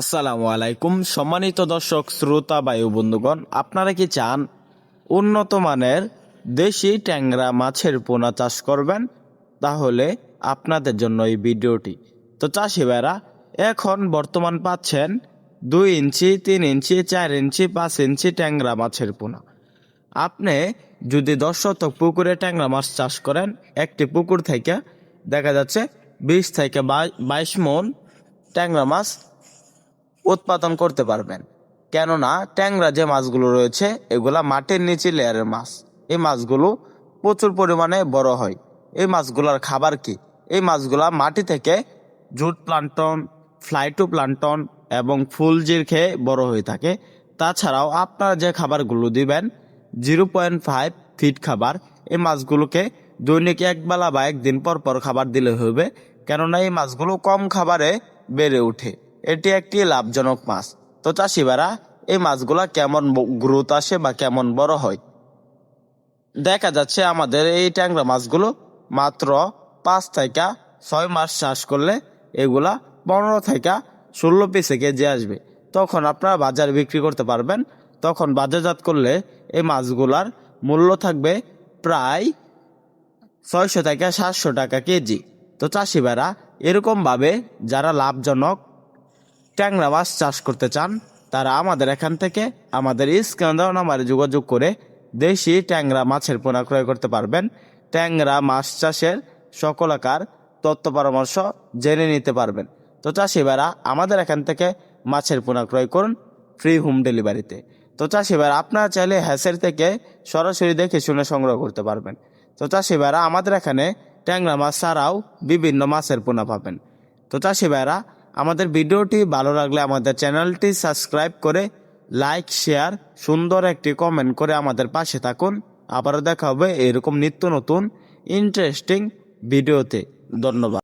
আসসালামু আলাইকুম। সম্মানিত দর্শক, শ্রোতা, বায়ু বন্ধুগণ, আপনারা কি চান উন্নত মানের দেশি ট্যাংরা মাছের পোনা চাষ করবেন? তাহলে আপনাদের জন্য এই ভিডিওটি। তো চাষি ভাইরা, এখন বর্তমান পাচ্ছেন দুই ইঞ্চি, তিন ইঞ্চি, চার ইঞ্চি, পাঁচ ইঞ্চি ট্যাংরা মাছের পোনা। আপনি যদি দশ শতক পুকুরে ট্যাংরা মাছ চাষ করেন, একটি পুকুর থেকে দেখা যাচ্ছে বিশ থেকে বাইশ মন ট্যাংরা মাছ উৎপাদন করতে পারবেন। কেননা ট্যাংরা যে মাছগুলো রয়েছে, এগুলা মাটির নিচে লেয়ারের মাছ। এই মাছগুলো প্রচুর পরিমাণে বড় হয়। এই মাছগুলোর খাবার কি? এই মাছগুলা মাটি থেকে জুট প্লান্টন ফ্লাইটো প্লান্টন এবং ফুলজির খেয়ে বড় হয়ে থাকে। তাছাড়াও আপনারা যে খাবারগুলো দিবেন, জিরো পয়েন্ট ফাইভ ফিট খাবার, এই মাছগুলোকে দৈনিক একবেলা বা একদিন পর পর খাবার দিলে হবে। কেননা এই মাছগুলো কম খাবারে বেড়ে ওঠে। এটি একটি লাভজনক মাছ। তো চাষিবারা এই মাছগুলা কেমন গ্রোথ আসে বা কেমন বড় হয়? দেখা যাচ্ছে আমাদের এই ট্যাংরা মাছগুলো মাত্র পাঁচ থেকে ছয় মাস চাষ করলে এগুলা পনেরো থেকে ষোলো পিসে কেজি আসবে। তখন আপনারা বাজারে বিক্রি করতে পারবেন। তখন বাজারজাত করলে এই মাছগুলার মূল্য থাকবে প্রায় ছয়শো থেকে সাতশো টাকা কেজি। তো চাষিবারা এরকমভাবে যারা লাভজনক ট্যাংরা মাছ চাষ করতে চান, তারা আমাদের এখান থেকে আমাদের স্ক্যান দেওয়া নাম্বারে যোগাযোগ করে দেশি ট্যাংরা মাছের পোনা ক্রয় করতে পারবেন। ট্যাংরা মাছ চাষের সকল আকার, তথ্য পরামর্শ জেনে নিতে পারবেন। তো চাষিবারা আমাদের এখান থেকে মাছের পোনা ক্রয় করুন ফ্রি হোম ডেলিভারিতে। তো চাষিবারা আপনারা চাইলে হ্যাসের থেকে সরাসরি দেখে শুনে সংগ্রহ করতে পারবেন। তো চাষিবারা আমাদের এখানে ট্যাংরা মাছ ছাড়াও বিভিন্ন মাছের পোনা পাবেন। তো চাষি ভাইরা আমাদের ভিডিওটি ভালো লাগলে আমাদের চ্যানেলটি সাবস্ক্রাইব করে লাইক, শেয়ার, সুন্দর একটি কমেন্ট করে আমাদের পাশে থাকুন। আবারও দেখা হবে এরকম নিত্য নতুন ইন্টারেস্টিং ভিডিওতে। ধন্যবাদ।